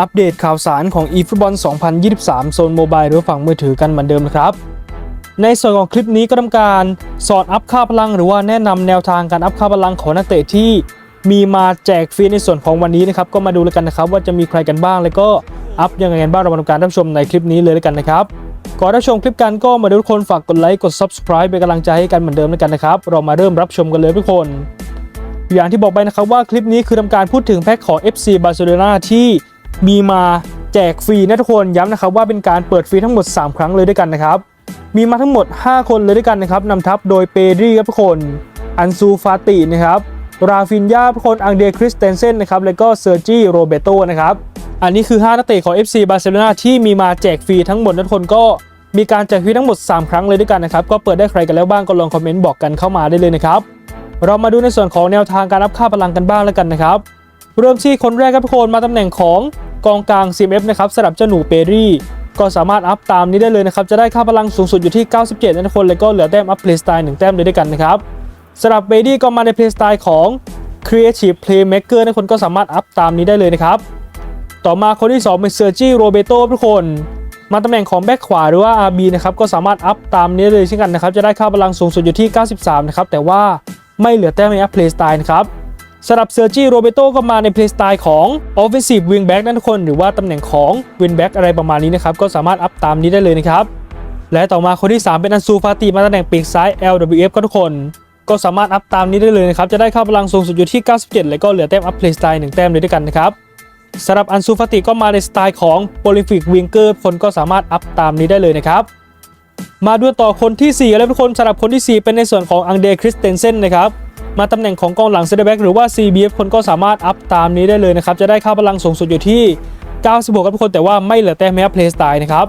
อัปเดตข่าวสารของ eFootball 2023 โซนโมบายหรือฝั่งมือถือกันเหมือนเดิมนะครับ ในส่วนของคลิปนี้ก็ทำการสอนอัพค่าพลังหรือว่าแนะนำแนวทางการอัพค่าพลังของนักเตะที่มีมาแจกฟรีในส่วนของวันนี้นะครับ ก็มาดูแล้วกันนะครับ ว่าจะมีใครกันบ้าง แล้วก็อัพยังไงกันบ้างเรามาทำการรับชมในคลิปนี้เลยแล้วกันนะครับก่อนรับชมคลิปกันก็มาดูทุกคนฝากกดไลค์กด subscribe เป็นกำลังใจให้กันเหมือนเดิมแล้วกันนะครับ เรามาเริ่มรับชมกันเลยทุกคน อย่างที่บอกไปนะครับว่าคลิปนี้คือทำการพูดถึงแพ็คของ FC Barcelona ที่ มีมาแจกฟรีนะทุกคนย้ำนะครับว่าเป็นการเปิดฟรีทั้งหมด 3 ครั้งเลยด้วยกันนะครับ มีมาทั้งหมด 5 คนเลยด้วยกันนะครับนำทัพโดยเปรีครับทุกคน อันซูฟาตินะครับ ราฟินยาทุกคน อังเดรคริสเตนเซนนะครับ แล้วก็เซอร์จีโรเบโตนะครับ อันนี้คือ 5 นักเตะของ FC Barcelona ที่มีมาแจกฟรีทั้งหมดนะทุกคนก็มีการแจกฟรีทั้งหมด 3 ครั้งเลยด้วยกันนะครับ ก็เปิดได้ใครกันแล้วบ้างก็ลองคอมเมนต์บอกกันเข้ามาได้เลยนะครับ เรามาดูในส่วนของแนวทางการรับค่าพลังกันบ้างแล้วกันนะครับ เริ่มที่คนแรกครับทุกคนมาตำแหน่งของกองกลาง CMF นะครับสำหรับเจ้าหนูเปรี่ ก็สามารถอัพตามนี้ได้เลยนะครับ จะได้ค่าพลังสูงสุดอยู่ที่ 97นะทุกคนแล้วก็เหลือแต้มอัพเพลย์สไตล์1แต้มเลยด้วยกันนะครับสำหรับเบดี้ก็มาในเพลย์สไตล์ของ Creative Playmaker นะทุกคนก็สามารถอัพตามนี้ได้เลยนะครับ ต่อมาคนที่2เป็นเซอร์จีโรเบโตทุกคน มาตำแหน่งของแบ็คขวาหรือว่า RB นะครับก็สามารถอัพตามนี้เลยเช่นกันนะครับจะได้ค่าพลังสูงสุดอยู่ที่ 93 นะครับแต่ว่าไม่เหลือแต้มในอัพเพลย์สไตล์นะครับ สำหรับเซอร์จีโรเบโตก็มาในเพลย์สไตล์ของ Offensive Wingback นั่นทุกคนหรือว่าตำแหน่งของ Wingback อะไรประมาณนี้นะครับ ก็สามารถอัพตามนี้ได้เลยนะครับ และต่อมาคนที่ 3 เป็นอันซูฟาติมาตำแหน่งปีกซ้าย LWF ก็ทุกคน ก็สามารถอัพตามนี้ได้เลยนะครับ จะได้ค่าพลังสูงสุดอยู่ที่ 97 แล้วก็เหลือแต้มอัพเพลย์สไตล์1แต้มเลยด้วยกันนะครับสำหรับอันซูฟาติก็มาในสไตล์ของ Prolific Winger คนก็สามารถอัพตามนี้ได้เลยนะครับ มาดูต่อคนที่4แล้วทุกคนสำหรับคนที่ 4 เป็นในส่วนของอังเดรคริสเตนเซนนะครับ มาตำแหน่งของกองหลังเซนเตอร์แบ็กหรือว่า CBF คนก็สามารถอัพตามนี้ได้เลยนะครับจะได้ค่าพลังสูงสุดอยู่ที่ 96ครับทุกคนแต่ว่าไม่เหลือแต้มแม้เพลย์สไตล์นะครับ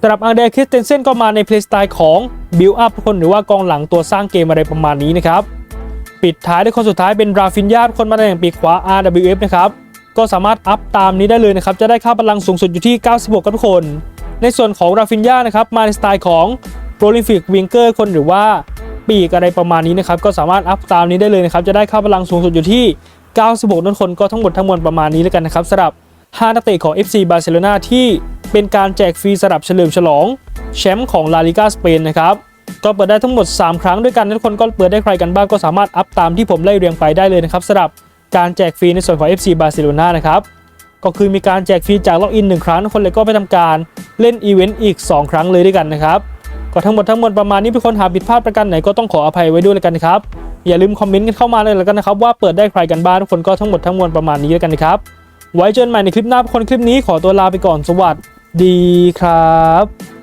สำหรับอังเดรคริสเตนเซนก็มาในเพลย์สไตล์ของ Build Up ทุกคนหรือว่ากองหลังตัวสร้างเกมอะไรประมาณนี้นะครับปิดท้ายด้วยคนสุดท้ายเป็นราฟินยาคนมาตำแหน่งปีกขวา RWF นะครับก็สามารถอัพตามนี้ได้เลยนะครับจะได้ค่าพลังสูงสุดอยู่ที่ 96ครับทุกคน ในส่วนของราฟินยานะครับมาในสไตล์ของ Prolific Winger คนหรือว่า ปีกอะไรประมาณนี้นะครับก็สามารถอัพตามนี้ได้เลยนะครับจะได้ค่าพลังสูงสุดอยู่ที่ 96นั่นคนก็ทั้งหมดทั้งมวลประมาณนี้แล้วกันนะครับสำหรับ 5 นักเตะของ FC Barcelona ที่เป็นการแจกฟรีสำหรับเฉลิมฉลองแชมป์ของลาลิกาสเปนนะครับก็เปิดได้ทั้งหมด 3 ครั้งด้วยกันทุกคนก็เปิดได้ใครกันบ้างก็สามารถอัพตามที่ผมไล่เรียงไปได้เลยนะครับสำหรับการแจกฟรีในส่วนของ FC Barcelona นะครับก็คือมีการแจกฟรีจากล็อกอิน 1 ครั้งทุกคนเลยก็ไปทำการเล่นอีเวนต์อีก 2 ครั้งเลยด้วยกันนะครับ ก็ทั้งหมดทั้งมวลประมาณนี้ทุกคนหากผิดพลาดประการไหนก็ต้องขออภัยไว้ด้วยแล้วกันครับอย่าลืมคอมเมนต์กันเข้ามาเลยแล้วกันนะครับว่าเปิดได้ใครกันบ้างทุกคนก็ทั้งหมดทั้งมวลประมาณนี้แล้วกันนะครับไว้เจอกันใหม่ในคลิปหน้าทุกคนคลิปนี้ขอตัวลาไปก่อนสวัสดีครับ